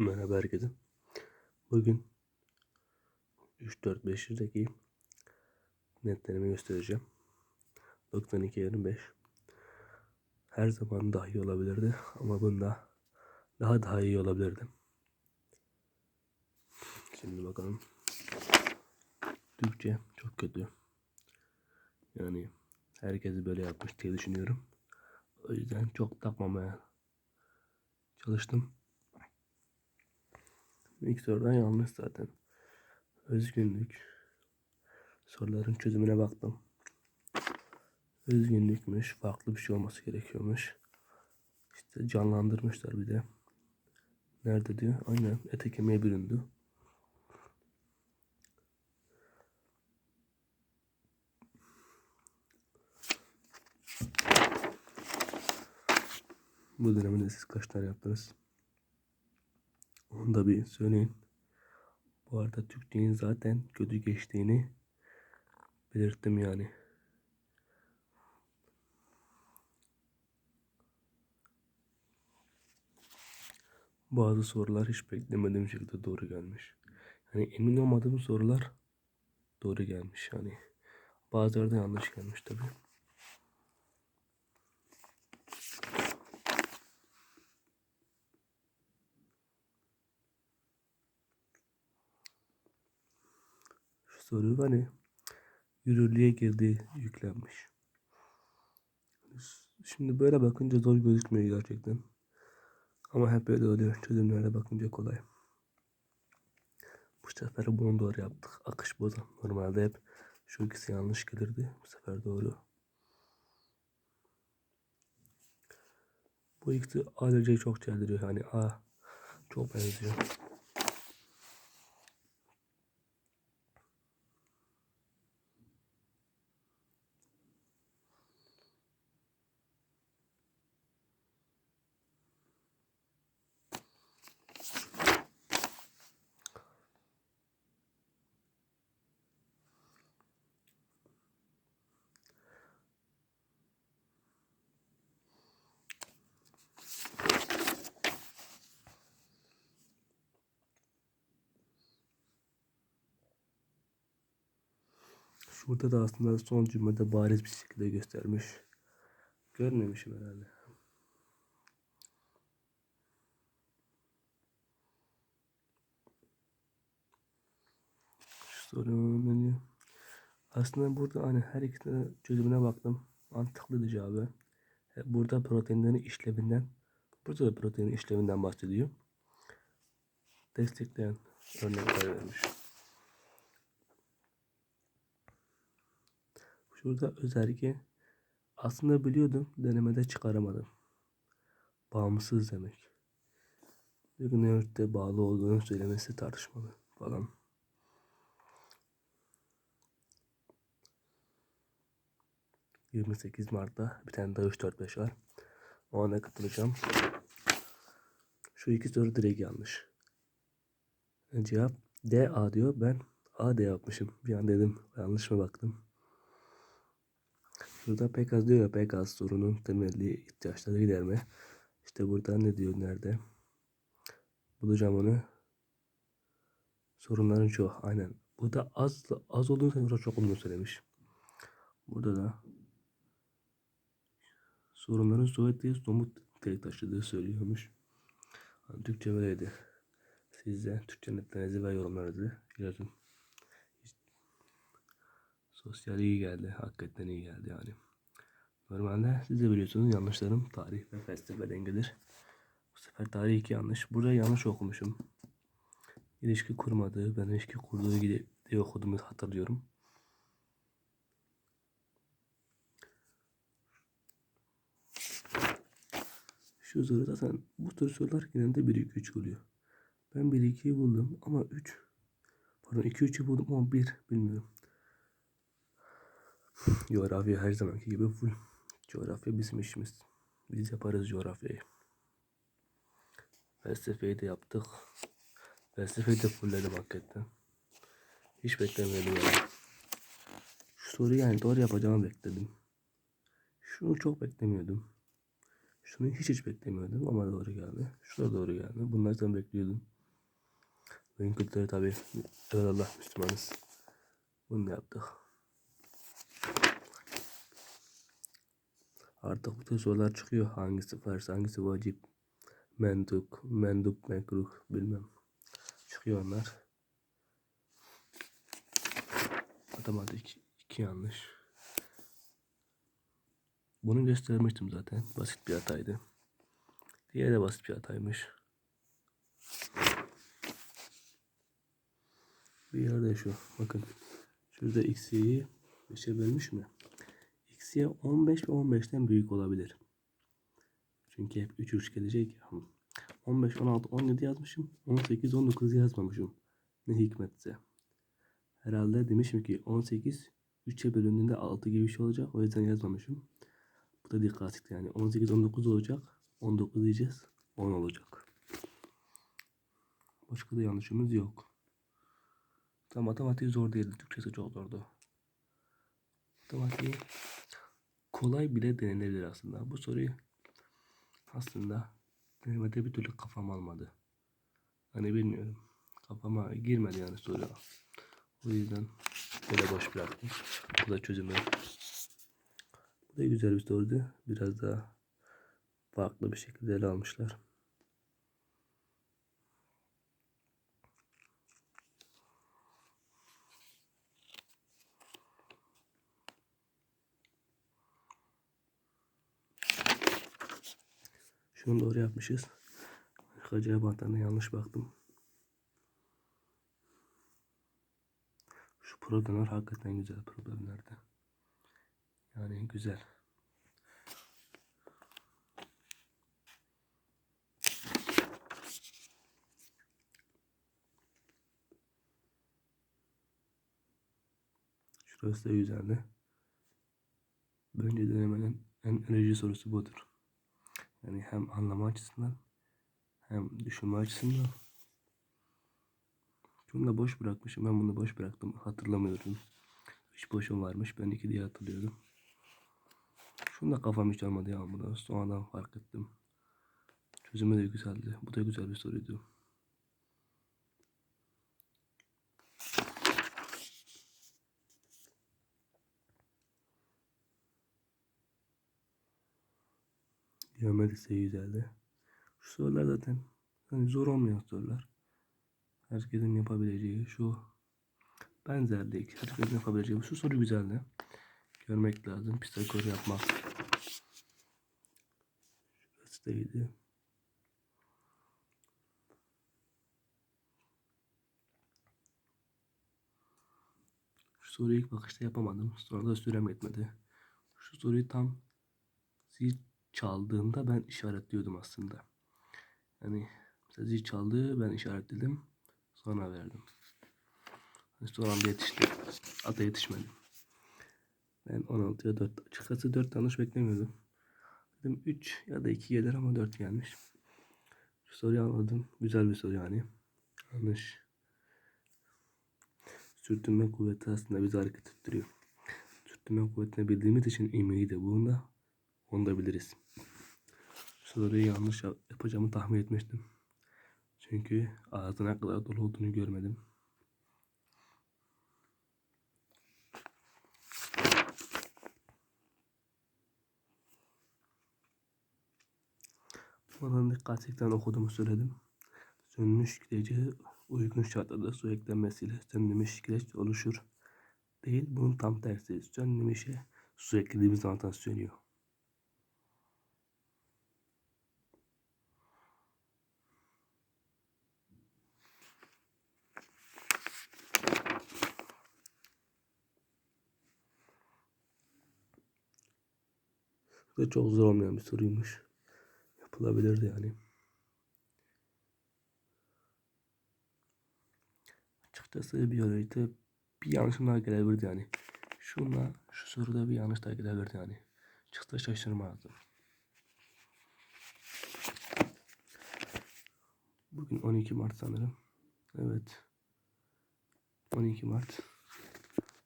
Merhaba herkese. Bugün 3-4-5'teki netlerimi göstereceğim. 92 25. Her zaman daha iyi olabilirdi ama bunda daha daha iyi olabilirdi. Şimdi bakalım. Türkçe çok kötü. Yani herkes böyle yapmış diye düşünüyorum. O yüzden çok takmamaya çalıştım. İlk sorudan yanlış zaten. Özgünlük. Soruların çözümüne baktım. Özgünlükmüş. Farklı bir şey olması gerekiyormuş. İşte canlandırmışlar bir de. Nerede diyor? Aynen ete kemiğe büründü. Bu dönemde siz kaç tane yaptınız? Onu da bir söyleyin. Bu arada Türkçenin zaten kötü geçtiğini belirttim yani. Bazı sorular hiç beklemediğim şekilde doğru gelmiş. Yani emin olmadığım sorular doğru gelmiş yani. Bazıları da yanlış gelmiş tabi. Hani yürürlüğe girdiği yüklenmiş. Şimdi böyle bakınca zor gözükmüyor gerçekten. Ama hep böyle oluyor. Çözümlere bakınca kolay. Bu sefer bunu doğru yaptık. Akış bozan. Normalde hep şu ikisi yanlış gelirdi. Bu sefer doğru. Bu ikisi ayrıca çok çeldiriyor. Hani A çok benziyor. Şurada da aslında son cümlede bariz bir şekilde göstermiş. Görmemişim herhalde. Menü. Aslında burada hani her ikisine çözümüne baktım. Mantıklıydı cevabı. E, Burada proteinlerin işlevinden, burada da proteinin işlevinden bahsediyor. Destekleyen örnekler vermiş. Şurada özellikle aslında biliyordum denemede çıkaramadım. Bağımsız demek. Nörote bağlı olduğunu söylemesi tartışmalı falan. ...28 Mart'ta bir tane daha 3-4-5 var. O ana katılacağım. Şu iki soru direkt yanlış. Cevap D A diyor. Ben A D yapmışım. Bir an dedim yanlış mı baktım. Burada pek az diyor ya pek az sorunun temelli ihtiyaçları giderme. İşte burada ne diyor nerede? Bulacağım onu. Sorunların çoğu aynen. Burada az az olduğunu sonra çok olduğunu söylemiş. Burada da sorunların değil somut tek taşıdığı söylüyormuş. Yani Türkçe böyleydi. Siz de Türkçe netlerinizi ve yorumlarınızı yazın. Sosyal iyi geldi. Hakikaten iyi geldi yani. Normalde siz de biliyorsunuz yanlışlarım tarih ve felsefe dengedir. Bu sefer tarih iki yanlış. Burada yanlış okumuşum. İlişki kurmadığı, ben ilişki kurduğu gibi diye okuduğumu hatırlıyorum. Şu soru zaten bu tür sorular genelde 1 2 3 oluyor. Ben 1 2'yi buldum ama 3 pardon 2 3'ü buldum ama 1 bilmiyorum. Coğrafya her zamanki gibi full. Coğrafya bizim işimiz. Biz yaparız coğrafyayı. Felsefeyi de yaptık. Felsefeyi de fullledim hakikaten. Hiç beklemiyordum yani. Şu soruyu yani doğru yapacağımı bekledim. Şunu çok beklemiyordum. Şunu hiç hiç beklemiyordum ama doğru geldi. Şurada doğru geldi. Bunlardan bekliyordum. Oyun kültürü tabi. Allah Müslümanız. Bunu yaptık. Artık bu tür sorular çıkıyor. Hangisi farz, hangisi vacip, menduk, mendup, mekruh bilmem. Çıkıyor onlar. Matematik iki yanlış. Bunu göstermiştim zaten. Basit bir hataydı. Diğeri de basit bir hataymış. Bir yerde şu. Bakın. Şurada x'yi 5'e bölmüş mü? X'ye 15 ve 15'ten büyük olabilir. Çünkü hep 3 3 gelecek ya. 15, 16, 17 yazmışım. 18, 19 yazmamışım. Ne hikmetse. Herhalde demişim ki 18 3'e bölündüğünde 6 gibi bir şey olacak. O yüzden yazmamışım. Bu da dikkat yani. 18, 19 olacak. 19 diyeceğiz. 10 olacak. Başka da yanlışımız yok. Tam matematik zor değildi. Türkçesi çok zordu. Matematiği kolay bile denenebilir aslında. Bu soruyu aslında denemede bir türlü kafam almadı. Hani bilmiyorum. Kafama girmedi yani soru. O yüzden böyle boş bıraktım. Bu da çözümü. Bu da güzel bir soruydu. Biraz daha farklı bir şekilde ele almışlar. Şunu doğru yapmışız. Arka bantlarına yanlış baktım. Şu problemler hakikaten güzel problemlerdi. Yani güzel. Şurası da güzeldi. Bence denemenin en enerji sorusu budur. Yani hem anlama açısından hem düşünme açısından. Şunu da boş bırakmışım. Ben bunu boş bıraktım. Hatırlamıyorum. Hiç boşum varmış. Ben iki diye hatırlıyordum. Şunu da kafam hiç almadı ya. Bunu sonradan fark ettim. Çözümü de güzeldi. Bu da güzel bir soruydu. Geometrisi güzeldi. Şu sorular zaten hani zor olmayan sorular. Herkesin yapabileceği şu benzerlik. Herkesin yapabileceği şu soru güzeldi. Görmek lazım. Pisagor yapmak. Şurası da iyiydi. Şu soruyu ilk bakışta yapamadım. Sonra da sürem yetmedi. Şu soruyu tam zil çaldığında ben işaretliyordum aslında. Yani mesela zil çaldı ben işaretledim. Sonra verdim. Yani son anda yetişti. Ata yetişmedim. Ben 16'ya 4. Açıkçası 4 yanlış beklemiyordum. Dedim 3 ya da 2 gelir ama 4 gelmiş. Şu soruyu anladım. Güzel bir soru yani. Yanlış. Sürtünme kuvveti aslında bizi hareket ettiriyor. Sürtünme kuvvetini bildiğimiz için ivmeyi de bunda onu da biliriz. Soruyu yanlış yapacağımı tahmin etmiştim. Çünkü ağzına kadar dolu olduğunu görmedim. Buradan dikkatle okuduğumu söyledim. Sönmüş gideceği uygun şartlarda su eklenmesiyle sönmemiş kireç oluşur. Değil bunun tam tersi. Sönmemişe su eklediğimiz zaman sönüyor. Bu çok zor olmayan bir soruymuş. Yapılabilirdi yani. Açıkçası biyolojide bir yanlışım daha gelebilirdi yani. Şunla şu soruda bir yanlış daha gelebilirdi yani. Çıksa şaşırmazdım. Bugün 12 Mart sanırım. Evet. 12 Mart.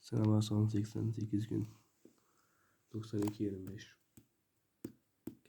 Sınava son 88 gün. 92 25.